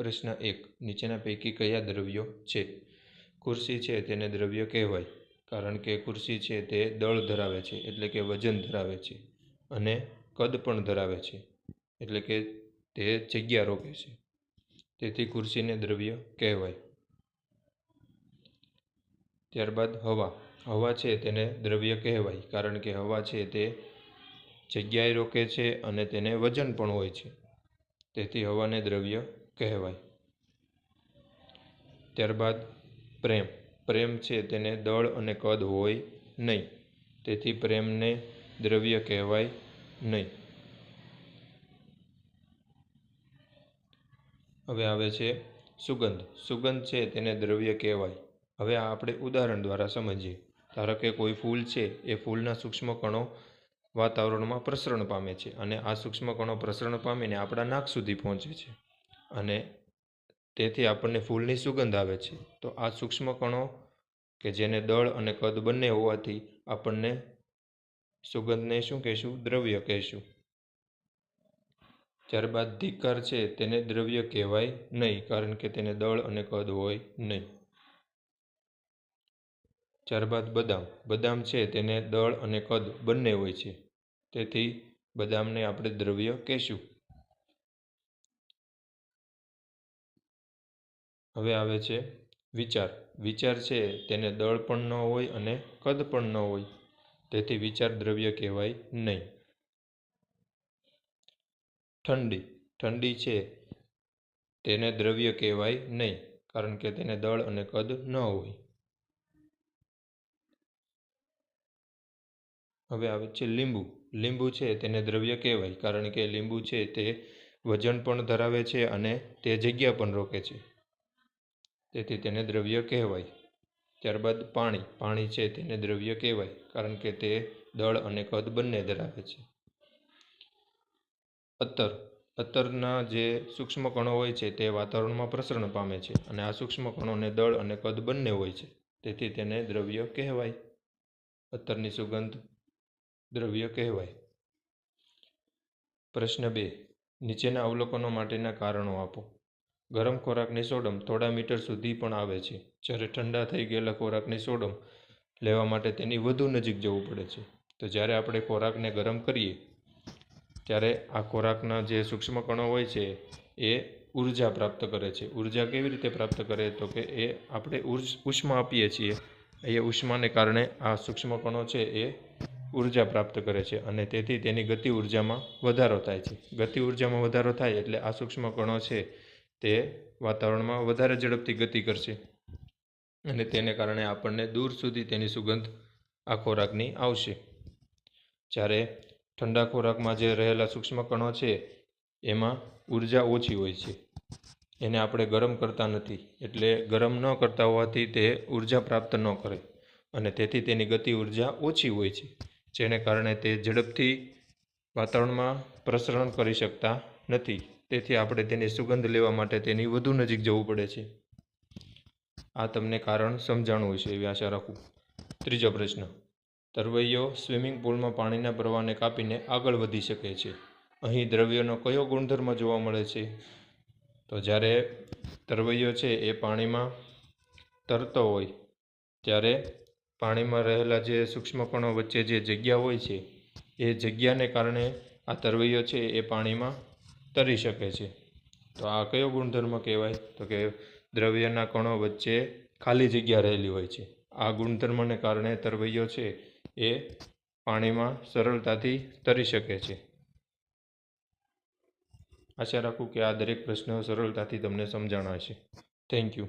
પ્રશ્ન એક, નીચેના પૈકી કયા દ્રવ્યો છે? ખુરશી છે તેને દ્રવ્ય કહેવાય, કારણ કે ખુરશી છે તે દળ ધરાવે છે, એટલે કે વજન ધરાવે છે, અને કદ પણ ધરાવે છે, એટલે કે તે જગ્યા રોકે છે. તેથી ખુરશીને દ્રવ્ય કહેવાય. ત્યારબાદ હવા. હવા છે તેને દ્રવ્ય કહેવાય, કારણ કે હવા છે તે જગ્યાએ રોકે છે અને તેને વજન પણ હોય છે. તેથી હવાને દ્રવ્ય કહેવાય. ત્યારબાદ પ્રેમ. પ્રેમ છે તેને દળ અને કદ હોય નહીં, તેથી પ્રેમને દ્રવ્ય કહેવાય નહીં. હવે આવે છે સુગંધ. સુગંધ છે તેને દ્રવ્ય કહેવાય. હવે આ આપણે ઉદાહરણ દ્વારા સમજીએ. ધારો કે કોઈ ફૂલ છે, એ ફૂલના સૂક્ષ્મ કણો વાતાવરણમાં પ્રસરણ પામે છે અને આ સૂક્ષ્મ કણો પ્રસરણ પામીને આપણા નાક સુધી પહોંચે છે. અને તેથી આપણને ફૂલની સુગંધ આવે છે. તો આ સૂક્ષ્મ કણો કે જેને દળ અને કદ બંને હોવાથી આપણને સુગંધને શું કહીશું? દ્રવ્ય કહીશું. ત્યારબાદ ધિકાર છે તેને દ્રવ્ય કહેવાય નહીં, કારણ કે તેને દળ અને કદ હોય નહીં. ત્યારબાદ બદામ. બદામ છે તેને દળ અને કદ બંને હોય છે. તેથી બદામને આપણે દ્રવ્ય કહેશું. હવે આવે છે વિચાર. વિચાર છે તેને દળ પણ ન હોય અને કદ પણ ન હોય. તેથી વિચાર દ્રવ્ય કહેવાય નહીં. ઠંડી. ઠંડી છે તેને દ્રવ્ય કહેવાય નહીં, કારણ કે તેને દળ અને કદ ન હોય. હવે આવે છે લીંબુ. લીંબુ છે તેને દ્રવ્ય કહેવાય, કારણ કે લીંબુ છે તે વજન પણ ધરાવે છે અને તે જગ્યા પણ રોકે છે. તેથી તેને દ્રવ્ય કહેવાય. ત્યારબાદ પાણી. પાણી છે તેને દ્રવ્ય કહેવાય, કારણ કે તે દળ અને કદ બંને ધરાવે છે. અત્તર અત્તરના જે સૂક્ષ્મ કણો હોય છે તે વાતાવરણમાં પ્રસરણ પામે છે અને આ સૂક્ષ્મ કણોને દળ અને કદ બંને હોય છે, તેથી તેને દ્રવ્ય કહેવાય. અત્તરની સુગંધ દ્રવ્ય કહેવાય. પ્રશ્ન બે. નીચેના અવલોકનો માટેના કારણો આપો. ગરમ ખોરાકની સોડમ થોડા મીટર સુધી પણ આવે છે. જ્યારે ઠંડા થઈ ગયેલા ખોરાકની સોડમ લેવા માટે તેની વધુ નજીક જવું પડે છે. તો જ્યારે આપણે ખોરાકને ગરમ કરીએ, ત્યારે આ ખોરાકના જે સૂક્ષ્મ કણો હોય છે, એ ઊર્જા પ્રાપ્ત કરે છે. ઊર્જા કેવી રીતે પ્રાપ્ત કરે? તો કે એ આપણે ઉષ્મા આપીએ છીએ. એ ઉષ્માને કારણે આ સૂક્ષ્મ કણો છે, એ ઊર્જા પ્રાપ્ત કરે છે અને તેથી તેની ગતિ ઉર્જામાં વધારો થાય છે. ગતિ ઉર્જામાં વધારો થાય એટલે આ સૂક્ષ્મ કણો છે તે વાતાવરણમાં વધારે ઝડપથી ગતિ કરશે અને તેને કારણે આપણને દૂર સુધી તેની સુગંધ આ ખોરાકની આવશે. જ્યારે ઠંડા ખોરાકમાં જે રહેલા સૂક્ષ્મ કણો છે, એમાં ઊર્જા ઓછી હોય છે. એને આપણે ગરમ કરતા નથી. એટલે ગરમ ન કરતા હોવાથી તે ઊર્જા પ્રાપ્ત ન કરે અને તેથી તેની ગતિ ઊર્જા ઓછી હોય છે, જેને કારણે તે ઝડપથી વાતાવરણમાં પ્રસરણ કરી શકતા નથી. તેથી આપણે તેની સુગંધ લેવા માટે તેની વધુ નજીક જવું પડે છે. આ તમને કારણ સમજાણું હશે એવી આશા રાખું. ત્રીજો પ્રશ્ન. તરવૈયો સ્વિમિંગ પુલમાં પાણીના પ્રવાહને કાપીને આગળ વધી શકે છે. અહીં દ્રવ્યનો કયો ગુણધર્મ જોવા મળે છે? તો જ્યારે તરવૈયો છે એ પાણીમાં તરતો હોય, ત્યારે પાણીમાં રહેલા જે સૂક્ષ્મ કણો વચ્ચે જે જગ્યા હોય છે, એ જગ્યાને કારણે આ તરવૈયો છે એ પાણીમાં તરી શકે છે. તો આ કયો ગુણધર્મ કહેવાય? તો કે દ્રવ્યના કણો વચ્ચે ખાલી જગ્યા રહેલી હોય છે. આ ગુણધર્મને કારણે તરવૈયો છે એ પાણીમાં સરળતાથી તરી શકે છે. આશા રાખું કે આ દરેક પ્રશ્નો સરળતાથી તમને સમજાણા હશે. Thank you